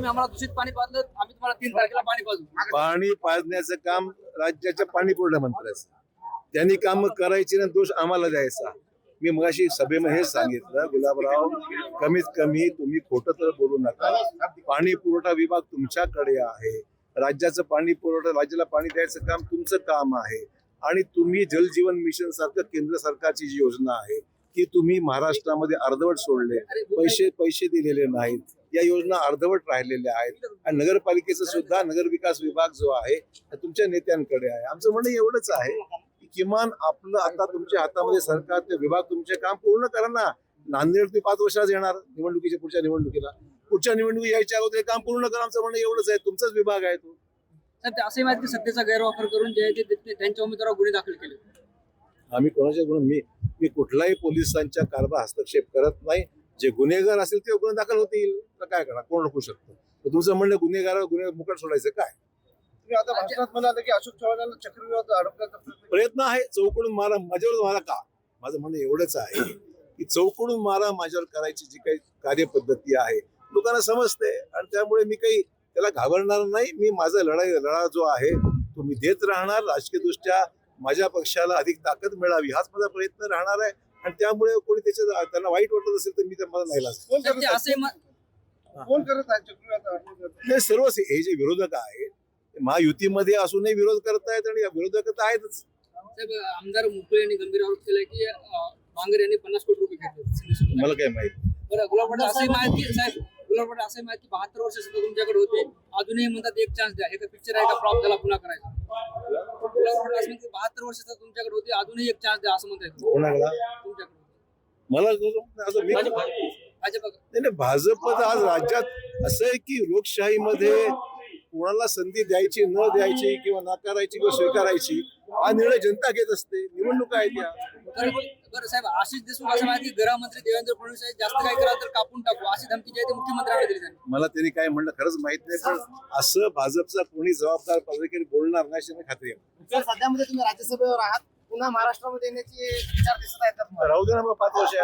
तुम्ही आम्हाला दूषित पाणी पाजलं आम्ही तुम्हाला तीन तारखेला पाणी पाजू. पाणी पाजण्याचं काम राज्याच्या पाणी पुरवठा मंत्र्याचं त्यांनी काम करायची ना दोष आम्हाला द्यायचा. मी मगाशी सभेमध्ये हेच सांगितलं गुलाबराव कमीत कमी तुम्ही खोटं तर बोलू नका. पाणी पुरवठा विभाग तुमच्याकडे आहे. राज्याचं पाणी पुरवठा राज्याला पाणी द्यायचं काम तुमचं काम आहे. आणि तुम्ही जल जीवन मिशन सारखं केंद्र सरकारची जी योजना आहे ती तुम्ही महाराष्ट्रामध्ये अर्धवट सोडले. पैसे पैसे दिलेले नाहीत. या योजना अर्धवट राहिलेल्या आहेत. आणि नगरपालिकेचं सुद्धा नगर विकास विभाग जो आहे तुमच्या नेत्यांकडे आहे. आमचं म्हणणं एवढंच आहे की किमान आपलं आता तुमच्या हातामध्ये सरकार ते विभाग तुमचे काम पूर्ण करा ना. नांदेड तुम्ही पाच वर्षात येणार निवडणुकीच्या पुढच्या निवडणुकीला. पुढच्या निवडणुकी यायच्या अगोदर काम पूर्ण करा. आमचं म्हणणं एवढंच आहे. तुमचाच विभाग आहे तो. असे माहिती सत्तेचा गैरवापर करून जे त्यांच्या उमेदवारावर गुन्हे दाखल केले. आम्ही कोणाच्या गुन्हा मी मी कुठलाही पोलिसांच्या कारभार हस्तक्षेप करत नाही. जे गुन्हेगार असतील ते गुन्हे दाखल होतील. तर काय करा कोण रोखू शकतो? तर तुमचं म्हणणं गुन्हेगार गुन्हे मुकट सोडायचं काय? तुम्ही आता भाषणात म्हणाले की अशोक चव्हाणांना चक्रव्यूहात अडकण्याचा प्रयत्न प्रयत्न आहे. चौकडून मारा माझ्यावर मारा का? माझं म्हणणं एवढंच आहे की चौकडून मारा माझ्यावर करायची जी काही कार्यपद्धती आहे लोकांना समजते. आणि त्यामुळे मी काही त्याला घाबरणार नाही. मी माझा लढाई लढा जो आहे तो मी देत राहणार. राजकीय दृष्ट्या माझ्या पक्षाला अधिक ताकद मिळावी हाच माझा प्रयत्न राहणार आहे. आणि त्यामुळे कोणी त्याच्या त्यांना वाईट वाटत असेल तर मी त्या मला नाही हे. सर्व हे जे विरोधक आहेत ते महायुतीमध्ये असूनही विरोध करतायत आणि या विरोधक तर आहेतच. साहेब आमदार मुकुळे यांनी गंभीर आरोप केलाय की अं, बांगर यांनी पन्नास कोटी रुपये घेतले मला काय माहिती बरं गुलाब पाटील असे माहिती साहेब गुलाब पाटील असे माहिती बहात्तर वर्ष सुद्धा तुमच्याकडे होते. अजूनही म्हणतात एक चान्स द्या. एका पिक्चर आहे का? फ्लॉप झाला पुन्हा करायचा. बहात्तर वर्ष तुमच्याकडे होते अजूनही एक चान्स द्या असं म्हणतात कोणाला? तुमच्याकडे मला असं मी भाजप. नाही नाही, भाजप तर आज राज्यात असं आहे की लोकशाहीमध्ये कोणाला संधी द्यायची न द्यायची किंवा नाकारायची किंवा स्वीकारायची हा निर्णय जनता घेत असते. निवडणुका आहेत या. बरं साहेब आशिष देशमुख असं माहिती गृहमंत्री देवेंद्र फडणवीस जास्त काय करा तर कापून टाकू. अशी धमकी जी आहे ती मुख्यमंत्र्यांना दिली त्यांनी मला त्यांनी काय म्हणलं खरंच माहीत नाही पण असं भाजपचा कोणी जबाबदार पदाधिकारी बोलणार नाही अशी मला खात्री आहे. सर सध्यामध्ये तुम्ही राज्यसभेवर आहात. पुन्हा महाराष्ट्रामध्ये येण्याचे विचार दिसत आहेत? राहू दे ना मग पाच वर्ष